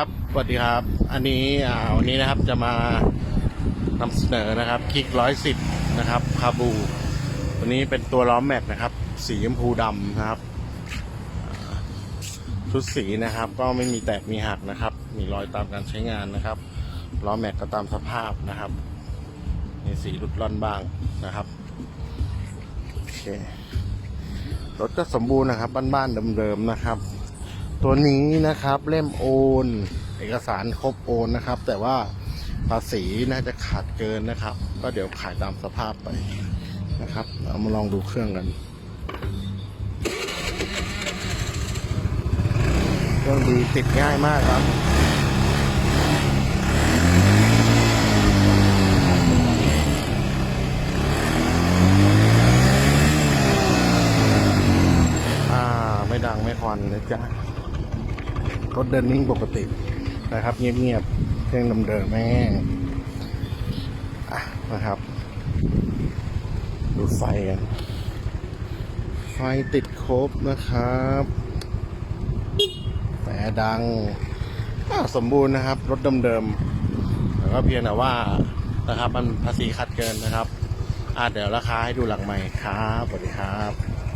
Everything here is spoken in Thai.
ครับสวัสดีครับ อันนี้อ่าวันนี้นะครับจะมานำเสนอนะครับคิกร้อยสิบนะครับคาบูตัวนี้เป็นตัวล้อแม็กนะครับ สีชมพูดำนะครับชุดสีนะครับ ก็ไม่มีแตกมีหักนะครับ มีรอยตามการใช้งานนะครับล้อแม็กก็ตามสภาพนะครับมีสีหลุดร่อนบ้างนะครับโอเครถก็สมบูรณ์นะครับบ้านๆเดิมๆนะครับ ตัวนี้นะครับเล่มโอน เอกสารครบโอนนะครับ แต่ว่าภาษีน่าจะขาดเกินนะครับ ก็เดี๋ยวขายตามสภาพไปนะครับเอามาลองดูเครื่องกันเครื่องดีติดง่ายมากครับอ่าไม่ดังไม่ควันเลยจ้ะ รถเดินนิ่งปกตินะครับ เงียบๆเครื่องเดิมแม่งนะครับ ดูไฟกัน ไฟติดครบนะครับแต่ดังสมบูรณ์นะครับ รถเดิมๆแต่ก็เพียงแต่ว่านะครับ มันภาษีขัดเกินนะครับอ่าเดี๋ยวราคาให้ดูหลังใหม่ครับสวัสดีครับ